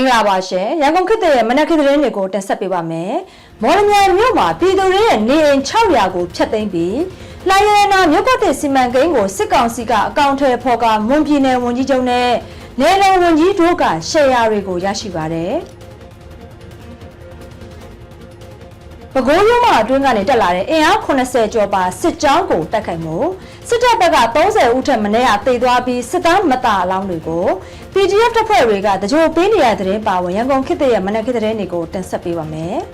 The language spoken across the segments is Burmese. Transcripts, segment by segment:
င်္ဂလာပါရှင်ရန်ကုန်ခေတ်တဲ့မနက်ခေတ်သတင်းတွေကိုတင်ဆက်ပေးပါမယ်မော်လမြိုင်မြို့မှာပြည်သူတွေရဲ့နေအိမ်600ကိုဖျက်သိမ်းပြီးလိုင်ရဲနာမြို့ကတဲ့စီမံကိန်းကိုစစ်ကောင်စီကအကောင့်ထဲဖော်ကမွန်ပြည်နယ်ဝန်ကြီးချုပ်နဲ့နယ်လုံဝန်ကြီးတို့ကရှယ်ယာတွေကိုရရှိပါတယ်ပဲခူးမြို့မှာအတွင်းကနေတက်လာတဲ့အင်အား80ကျော်ပါစစ်ကြောင်းကိုတိုက်ခိုက်မှု စစ်တပ်ဘက်က30ဦးထက်မနည်းဟာတေသွားပြီးစစ်သားမတာအလောင်းတွေကို PDF တပ်ဖွဲ့တွေကတကြိုပေးနေရတဲ့သတင်းပါဝင်ရန်ကုန်ခေတ်ရဲ့မနက်ခေတ်သတင်းတွေကိုတင်ဆက်ပေးပါမယ်။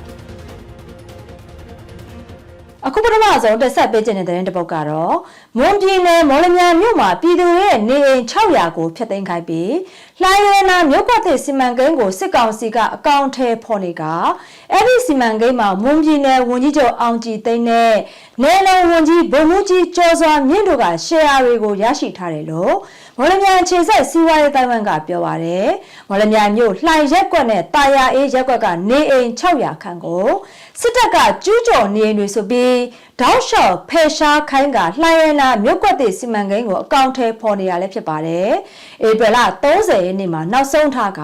အခုပထမဆုံးတက်ဆက်ပေးခြင်းတဲ့သတင်းတစ်ပုဒ်ကတော့မွန်ပြည်နယ်မော်လမြိုင်မြို့မှာပြည်သူရဲ့နေအိမ်600ကိုဖျက်သိမ်းခိုင်းပြီး လှိုင်းရဲနာမြို့ပတ်တဲ့စီမံကိန်းကိုစစ်ကောင်စီကအကောင့်ထဲဖော်နေကအဲ့ဒီစီမံကိန်းမှာမွန်ပြည်နယ်ဝန်ကြီးချုပ်အောင်ကြည်သိန်းနဲ့နယ်လုံဝန်ကြီးဗိုလ်မှူးကြီးကျော်စွာမြင့်တို့ကရှယ်ယာတွေကိုရရှိထားတယ်လို့မော်လမြိုင်ခြေဆက်စီးပွားရေးတိုင်းဝန်ကပြောပါရယ်မော်လမြိုင်မြို့လှိုင်ရက်ကွက်နဲ့တာယာအေးရက်ကွက်ကနေအိမ်600ခန့်ကိုစစ်တပ်ကကျူးကျော်နေအိမ်တွေဆိုပြီး တောက်လျှောက်ဖယ်ရှားခိုင်းကလှိုင်ရနာမြို့ကွက်တဲ့စီမံကိန်းကိုအကောင့်ထဲပေါ်နေရလဲဖြစ်ပါတယ်ဧပြီလ30ရက်နေ့မှာနောက်ဆုံးထားက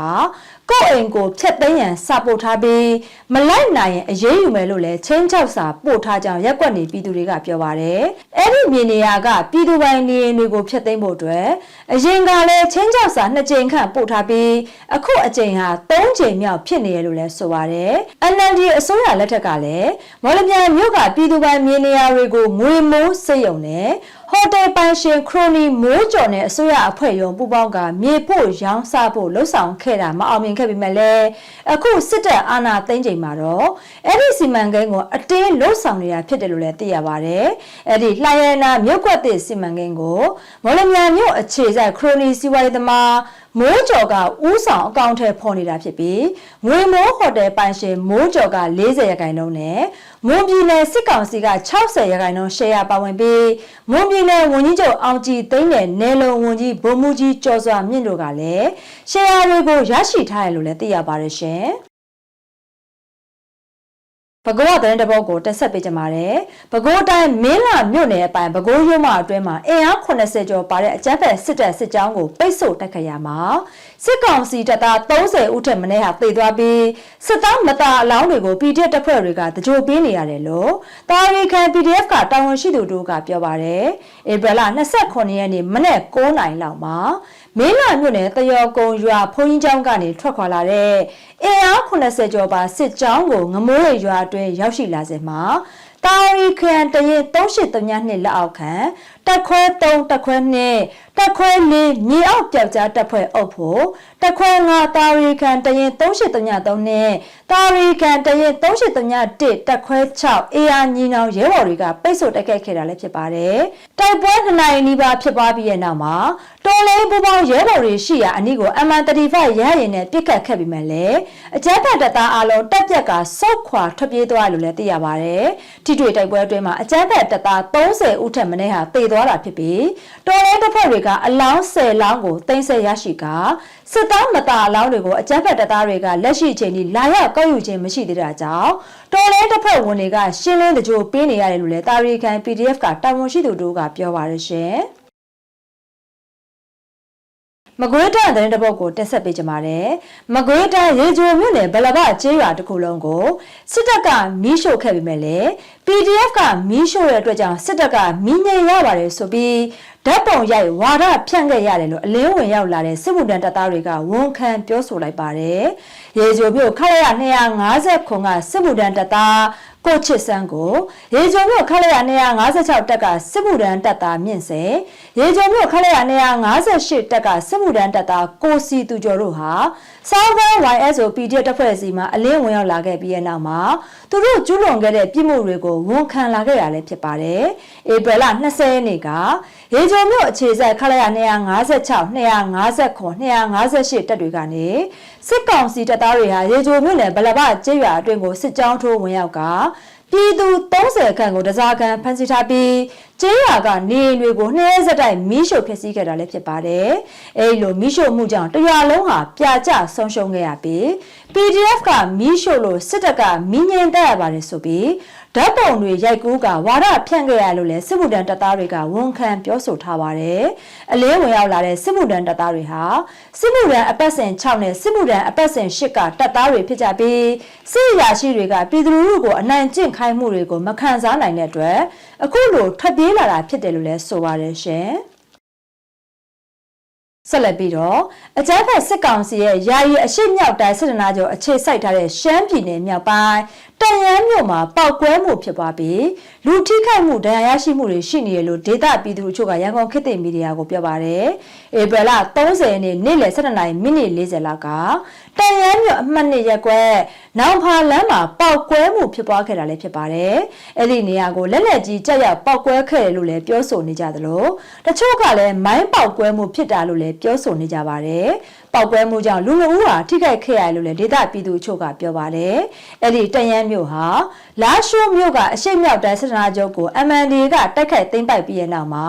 ကိုယ့်အိမ်ကိုဖျက်သိမ်းရန်စာပို့ထားပြီးမလိုက်နိုင်ရင်အရေးယူမယ်လို့လည်းချင်းချောက်စာပို့ထားကြောင်းရက်ကွက်နေပြည်သူတွေကပြောပါတယ်။အဲ့ဒီမြေနေရာကပြည်သူပိုင်နေအိမ်တွေကိုဖျက်သိမ်းဖို့အတွက်အရင်ကလည်းချင်းချောက်စာနှစ်ကြိမ်ခန့်ပို့ထားပြီးအခုအကြိမ်ဟာ၃ကြိမ်မြောက်ဖြစ်နေရလို့လည်းဆိုပါတယ်။ NLD အစိုးရလက်ထက်ကလည်းမော်လမြိုင်မြို့ကပြည်သူပိုင်မြေနေရာတွေကိုငွေမိုးစိတ်ယုံနဲ့ ဟိုတယ်ပိုင်ရှင်ခရိုနီမိုးကျော်နဲ့အစိုးရအဖွဲ့ရုံးပူးပေါင်းကမြေဖို့ရောင်းစားဖို့လှုပ်ဆောင်ခဲ့တာမအောင်မြင်ခဲ့ပေမဲ့လည်းအခုစစ်တပ်အာဏာသိမ်းချိန်မှာတော့အဲ့ဒီစီမံကိန်းကိုအတင်းလှုပ်ဆောင်နေတာဖြစ်တယ်လို့လည်းသိရပါတယ်။အဲ့ဒီလှိုင်ရနာမြို့ကွက်သစ်စီမံကိန်းကိုမော်လမြိုင်မြို့အခြေစိုက်ခရိုနီစီဝိုင်းသမား မိုးကျော်ကဥဆောင်အကောင့်ထဲပေါ်နေတာဖြစ်ပြီးငွေမိုးဟိုတယ်ပိုင်ရှင်မိုးကျော်က40ရာခိုင်နှုန်းနဲ့မွန်ပြည်နယ်စစ်ကောင်စီက60ရာခိုင်နှုန်းရှယ်ယာပါဝင်ပြီးမွန်ပြည်နယ်ဝန်ကြီးချုပ်အောင်ကြည်သိန်းနဲ့နယ်လုံဝန်ကြီးဗိုလ်မှူးကြီးကျော်စွာမြင့်တို့ကလည်းရှယ်ယာတွေကိုရရှိထားတယ်လို့လည်းသိရပါတယ်ရှင်။ ဘကိုးသတင်းတပုတ်ကိုတက်ဆက်ပေးကြပါတယ်။ဘကိုးတိုင်းမင်းလာမြို့နယ်အပိုင်ဘကိုးရုံးမအတွင်းမှာအင်အား80ကျော်ပါတဲ့အကြမ်းဖက်စစ်တပ်စစ်ကြောင်းကိုပိတ်ဆို့တိုက်ခတ်ရမှာစစ်ကောင်စီတပ်သား30ဦးထက်မနည်းဟာပေသွားပြီးစစ်သားမတာအလောင်းတွေကို PDF တပ်ဖွဲ့တွေကတကြိုပေးနေရတယ်လို့တာရီခံ PDF ကတာဝန်ရှိသူတို့ကပြောပါတယ်။ဧပြီလ29ရက်နေ့မနက်9:00နာရီလောက်မှာ မင်းလာမြို့နယ်တယောကုံရွာဖုန်ကြီးကျောင်းကနေထွက်ခွာလာတဲ့အင်အား80ကျော်ပါစစ်ကြောင်းကိုငမိုးရရွာအတွင်းရောက်ရှိလာစဉ်မှာတာရီခရန်တရင်3832နှစ်လက်အောက်ခံတက်ခွဲ3တက်ခွဲ2တက်ခွဲ4မြေအောက်ပြောက်ကြားတက်ဖွဲ့အုပ်ဖို့တက်ခွဲ5တာရီခန်တရင်3833နဲ့တာရီခန်တရင်3831တက်ခွဲ6အေယာညီနောင်ရဲဘော်တွေကပိတ်ဆို့တိုက်ခိုက်ခဲ့တာလည်းဖြစ်ပါတယ်တိုက်ပွဲနှစ်နိုင်နီးပါးဖြစ်ပွားပြီးတဲ့နောက်မှာတော်လေးပူပေါင်းရဲဘော်တွေရှိရာအနီးကို MN35 ရဟရင်နဲ့ပြစ်ခတ်ခဲ့ပြီးမှလည်းအကြမ်းဖက်တပ်သားအလုံးတက်ပြက်ကစောက်ခွာထွက်ပြေးသွားတယ်လို့လည်းသိရပါတယ်ထိတွေ့တိုက်ပွဲအတွင်းမှာအကြမ်းဖက်တပ်သား30ဦးထက်မနည်းဟာတေသွားတာဖြစ်ပြီးတော်လေးတပ်ဖွဲ့တွေကအလောင်း10လောင်းကိုတင်ဆက်ရရှိကစစ်သားမတာအလောင်းတွေကိုအကြမ်းဖက်တပ်သားတွေကလက်ရှိချိန်ထိလာရောက်ကောက်ယူခြင်းမရှိသေးတာကြောင့်တော်လေးတပ်ဖွဲ့ဝင်တွေကရှင်းလင်းတကြိုပေးနေရတယ်လို့လည်းတာရီခံ PDF ကတာဝန်ရှိသူတို့ကပြောပါရရှင် မကွေးတန်တဲ့တပုတ်ကိုတက်ဆက်ပေးကြပါတယ်။မကွေးတန်ရေဂျိုမြို့နယ်ဗလဘကျေးရွာတစ်ခုလုံးကိုစစ်တပ်ကမီးရှို့ခဲ့ပြီးမဲ့လေ PDF ကမီးရှို့တဲ့အတွက်ကြောင့်စစ်တပ်ကမီးငြိမ်ရပါတယ်ဆိုပြီးဓာတ်ပုံရိုက်ဝါဒဖြန့်ခဲ့ရတယ်လို့အလင်းဝင်ရောက်လာတဲ့စစ်မှုထမ်းတပ်သားတွေကဝန်ခံပြောဆိုလိုက်ပါတယ်။ရေဂျိုမြို့ခရရ250ခုကစစ်မှုထမ်းတပ်သား ကိုချစ်စန်းကိုရေဂျုံမြို့ခလိုက်ရ256တက်ကစစ်မှုထမ်းတပ်သားမြင့်စေရေဂျုံမြို့ခလိုက်ရ258တက်ကစစ်မှုထမ်းတပ်သားကိုစီသူကျော်တို့ဟာစောင်းဘဲ YSO PDF တပ်ဖွဲ့စီမှာအလင်းဝင်ရောက်လာခဲ့ပြီးတဲ့နောက်မှာသူတို့ကျူးလွန်ခဲ့တဲ့ပြစ်မှုတွေကိုဝန်ခံလာခဲ့ရလည်းဖြစ်ပါတယ်။ဧပြီလ20ရက်နေ့ကရေဂျုံမြို့အခြေစိုက်ခလိုက်ရ256 259 258တပ်တွေကနေစစ်ကောင်စီတပ်သားတွေဟာရေဂျိုမြို့နယ်ဗလဘကျေးရွာအတွင်းကိုစစ်ကြောင်းထိုးဝင်ရောက်ကပြည်သူ30ခန့်ကိုတစားကန်ဖမ်းဆီးထားပြီး ကျေးရွာကနေအိမ်တွေကိုနှဲစက်တိုက်မီးရှို့ဖျက်ဆီးခဲ့တာလည်းဖြစ်ပါတယ်။အဲဒီလိုမီးရှို့မှုကြောင့်တရွာလုံးဟာပြာကျဆုံးရှုံးခဲ့ရပြီး PDF ကမီးရှို့လို့စစ်တပ်ကမီးငြိမ်းတက်ရပါတယ်ဆိုပြီးဓာတ်ပုံတွေရိုက်ကူးကဝါဒဖြန့်ခဲ့ရလို့လည်းစစ်မှုထမ်းတပ်သားတွေကဝန်ခံပြောဆိုထားပါတယ်။အလင်းဝင်ရောက်လာတဲ့စစ်မှုထမ်းတပ်သားတွေဟာစစ်မှုထမ်းအပတ်စဉ်6နဲ့စစ်မှုထမ်းအပတ်စဉ်8ကတပ်သားတွေဖြစ်ကြပြီးစစ်ရာရှိတွေကပြည်သူလူထုကိုအနိုင်ကျင့်ခိုင်းမှုတွေကိုမခံစားနိုင်တဲ့အတွက်အခုလိုထွက်ပြေးလာတာဖြစ်တယ်လို့လည်းဆိုပါတယ်ရှင်။ဆက်လက်ပြီးတော့အကြမ်းဖက်စစ်ကောင်စီရဲ့ယာယီအရှိမြောက်တိုင်းစစ်တနာကျော်အခြေစိုက်ထားတဲ့ရှမ်းပြည်နယ်မြောက်ပိုင်းတန်ရန်မြို့မှာပောက်ကွဲမှုဖြစ်ပွားပြီးလူထိခိုက်မှုဒဏ်ရာရရှိမှုတွေရှိနေရလို့ဒေသပြည်သူတို့ကရန်ကုန်ခေတ်သစ်မီဒီယာကိုပြောပါတယ်။ဧပြီလ30ရက်နေ့နေ့လယ်12နာရီမိနစ်40လောက်ကတန်ရန်မြို့အမှတ်2ရပ်ကွက်နောင်ဖာလမ်းမှာပောက်ကွဲမှုဖြစ်ပွားခဲ့တာလည်းဖြစ်ပါတယ်။အဲ့ဒီနေရာကိုလက်လက်ကြီးကြောက်ရောက်ပောက်ကွဲခဲ့တယ်လို့လည်းပြောဆိုနေကြသလိုတချို့ကလည်းမိုင်းပောက်ကွဲမှုဖြစ်တာလို့လည်းပြောဆိုနေကြပါတယ်။ပောက်ကွဲမှုကြောင့်လူလူဦးဟာထိခိုက်ခဲ့ရတယ်လို့လည်းဒေသပြည်သူအချို့ကပြောပါတယ်။အဲ့ဒီတန်ရန်မြို့ဟာလာရှိုးမြို့ကအရှိတ်မြောက်တိုင်းစစ်တနာချုပ်ကို MND ကတိုက်ခိုက်သိမ်းပိုက်ပြီးတဲ့နောက်မှာ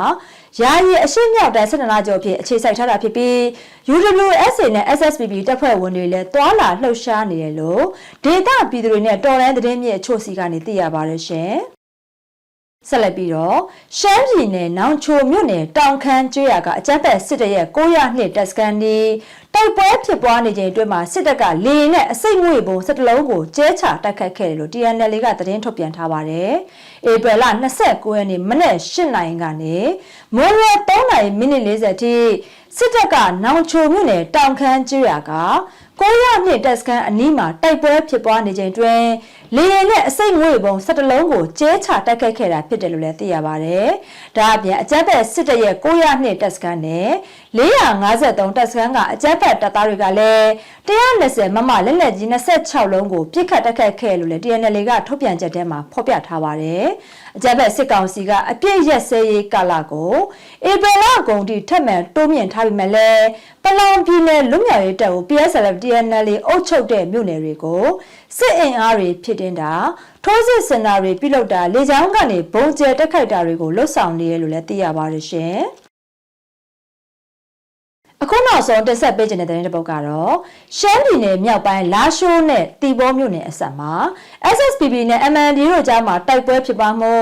ယာယီအရှိတ်မြောက်တိုင်းစစ်တနာချုပ်ဖြစ်အခြေစိုက်ထားတာဖြစ်ပြီး UWSA နဲ့ SSPB တပ်ဖွဲ့ဝင်တွေလည်းတွာလာလှုပ်ရှားနေတယ်လို့ဒေသပြည်သူတွေနဲ့တော်လန်သတင်းမြစ်အချို့စီကနေသိရပါတယ်ရှင်။ ဆက်လက်ပြီးတော့ရှမ်းပြည်နယ်နောင်ချိုမြို့နယ်တောင်ခမ်းကျွော်ကအကြမ်းဖက်စစ်တပ်ရဲ့900နှစ်တပ်စကန်ဒီတိုက်ပွဲဖြစ်ပွားနေချိန်အတွင်းမှာစစ်တပ်ကလေရင်နဲ့အစိတ်ငွေပုံစက်တလုံးကိုကျဲချတိုက်ခတ်ခဲ့တယ်လို့ TNL ကသတင်းထုတ်ပြန်ထားပါတယ်။ဧပြီလ29ရက်နေ့မနက်8နာရီကနေမွန်းလွဲ3နာရီမိနစ်40အထိစစ်တပ်ကနောင်ချိုမြို့နယ်တောင်ခမ်းကျွော်က900နှစ်တပ်စကန်အနီးမှာတိုက်ပွဲဖြစ်ပွားနေချိန်တွင် လေရင်နဲ့အစိတ်ငွေပုံစက်တလုံးကိုကျဲချတိုက်ခိုက်ခဲ့တာဖြစ်တယ်လို့လည်းသိရပါတယ်။ဒါအပြင်အကြမ်းဖက်စစ်တပ်ရဲ့900နှစ်တပ်စခန်းနဲ့453တပ်စခန်းကအကြမ်းဖက်တပ်သားတွေကလည်း120မမလက်လက်ကြီး26လုံးကိုပြစ်ခတ်တိုက်ခိုက်ခဲ့လို့လည်း TNL ကထုတ်ပြန်ချက်ထဲမှာဖော်ပြထားပါတယ်။ အကြမ်းဖက်စစ်ကောင်စီကအပြစ်ရက်စဲရေးကာလကိုဧပြီလကုန်ထိထပ်မံတိုးမြင့်ထားပြီးမှလည်းပလောင်ပြည်နယ်လွတ်မြောက်ရေးတပ်ကို PSLF TNL အုပ်ချုပ်တဲ့မြို့နယ်တွေကိုစစ်အင်အားတွေဖြစ်တင်တာထိုးစစ်စင်တာတွေပြုလုပ်တာလေကြောင်းကနေဘုံကျဲတက်ခိုက်တာတွေကိုလွတ်ဆောင်နေရလို့လည်းသိရပါတယ်ရှင်။ အခုနောက်ဆုံးတက်ဆက်ပေးခြင်းတဲ့တဲ့တစ်ပုတ်ကတော့ရှမ်းပြည်နယ်မြောက်ပိုင်းလာရှိုးနဲ့တီဘောမြို့နယ်အစပ်မှာ SSPB နဲ့ MND တို့ကြားမှာတိုက်ပွဲဖြစ်ပွားမှု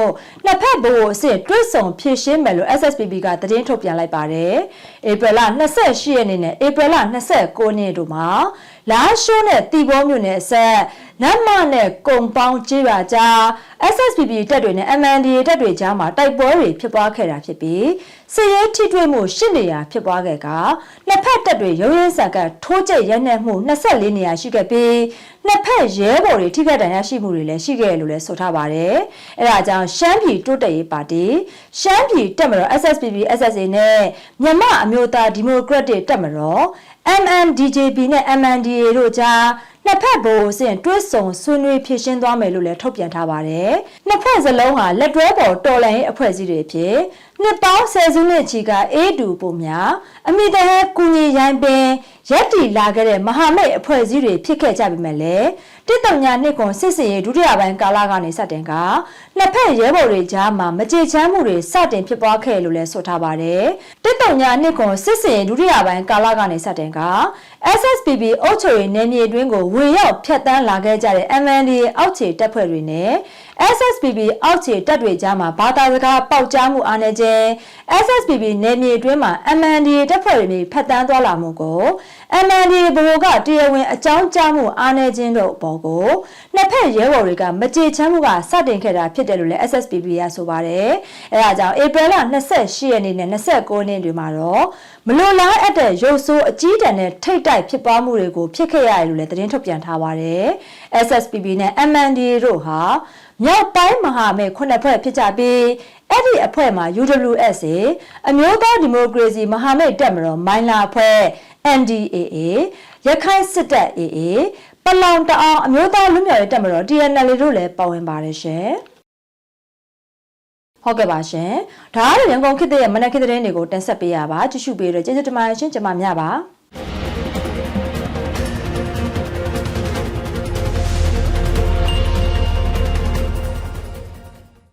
နှစ်ဖက်ဘို့အစ်တွစ်ဆုံဖြည့်ရှင်းမယ်လို့ SSPB ကသတင်းထုတ်ပြန်လိုက်ပါတယ်။ဧပြီလ28ရက်နေ့နဲ့ဧပြီလ29ရက်နေ့တို့မှာလာရှိုးနဲ့တီဘောမြို့နယ်အစပ် နတ်မနဲ့ကုံပေါင်းကြေးရွာကြား SSPB တပ်တွေနဲ့ MNDA တပ်တွေကြားမှာတိုက်ပွဲတွေဖြစ်ပွားခဲ့တာဖြစ်ပြီးစစ်ရေးထိတွေ့မှု၈နေရာဖြစ်ပွားခဲ့ကနှစ်ဖက်တပ်တွေရုံးရင်းဆန်ကထိုးကျက်ရဲနှက်မှု24နေရာရှိခဲ့ပြီးနှစ်ဖက်ရဲဘော်တွေထိခိုက်ဒဏ်ရာရှိမှုတွေလည်းရှိခဲ့လို့လည်းဆိုထားပါတယ်။အဲဒါကြောင့်ရှမ်းပြည်တိုးတက်ရေးပါတီရှမ်းပြည်တပ်မတော် SSPB SSA နဲ့မြန်မာအမျိုးသားဒီမိုကရက်တစ်တပ်မတော် MNDJP နဲ့ MNDA တို့ကြား နှစ်ဖက်ဘိုးအဆင့်တွဲဆုံဆွေးနွေးဖြည့်ရှင်းသွားမယ်လို့လည်းထုတ်ပြန်ထားပါတယ်။နှစ် ဖက်စလုံးဟာလက်တွဲပေါ်တော်လှန်ရေးအဖွဲ့အစည်းတွေဖြစ်နှစ်ပေါင်းဆယ်စုနှစ်ချီကအေးတူပုံများအမိတဟဲကုညီရိုင်းပင်ရက်တီလာခဲ့တဲ့မဟာမိတ်အဖွဲ့အစည်းတွေဖြစ်ခဲ့ကြပြီမဲ့လေတိတုံညာနှစ်ကွန်စစ်စင်ရေးဒုတိယပိုင်းကာလကနေစတင်ကနှစ်ဖက်ရဲဘော်တွေကြားမှာမကြေချမ်းမှုတွေစတင်ဖြစ်ပွားခဲ့လို့လည်းဆိုထားပါတယ်တိတုံညာနှစ်ကွန်စစ်စင်ရေးဒုတိယပိုင်းကာလကနေစတင်က SSPB အုပ်ချုပ်ရေးနယ်မြေအတွင်းကိုဝင်ရောက်ဖျက်ဆီးလာခဲ့ကြတဲ့ MND အောက်ခြေတပ်ဖွဲ့တွေနဲ့ SSPB အောက်ခြေတပ်တွေကြားမှာဘာသာစကားပေါက်ကြားမှုအားနည်းခြင်း SSPB နယ်မြေအတွင်းမှာ MND တပ်ဖွဲ့တွေဖက်တန်းသွားလာမှုကို MND ဘိုကတရားဝင်အကြောင်းကြားမှုအားနည်းခြင်းတို့အပေါ်ကိုနှစ်ဖက်ရဲဘော်တွေကမကြေချမ်းမှုကစတင်ခဲ့တာဖြစ်တယ်လို့လည်း SSPB ကဆိုပါတယ်။အဲဒါကြောင့်ဧပြီလ28ရက်နေ့နဲ့29ရက်နေ့တွေမှာတော့မလိုလားအပ်တဲ့ရုပ်ဆိုးအကြီးတန်းနဲ့ထိတ်တိုက်ဖြစ်ပွားမှုတွေကိုဖြစ်ခဲ့ရတယ်လို့လည်းသတင်းထုတ်ပြန်ထားပါတယ်။ SSPB နဲ့ MND တို့ဟာမြောက်ပိုင်းမဟာမိတ်ခုနှစ်ဖွဲ့ဖြစ်ကြပြီးအဲ့ဒီအဖွဲ့မှာ UWS အမျိုးသားဒီမိုကရေစီမဟာမိတ်တပ်မတော်မိုင်းလာအဖွဲ့ NDAA ရခိုင်စစ်တပ် AA ပလောင်တအောင်အမျိုးသားလူမျိုးရေးတပ်မတော် TNL တို့လည်းပါဝင်ပါတယ်ရှင် ဟုတ်ကဲ့ပါရှင်ဒါကတော့ရန်ကုန်ခေတ်ရဲ့မနက်ခေတ်သတင်းတွေကိုတင်ဆက်ပေးရပါကြည့်ရှုပေးရကျေးဇူးတင်ပါတယ်ရှင်ကျွန်မမြပါ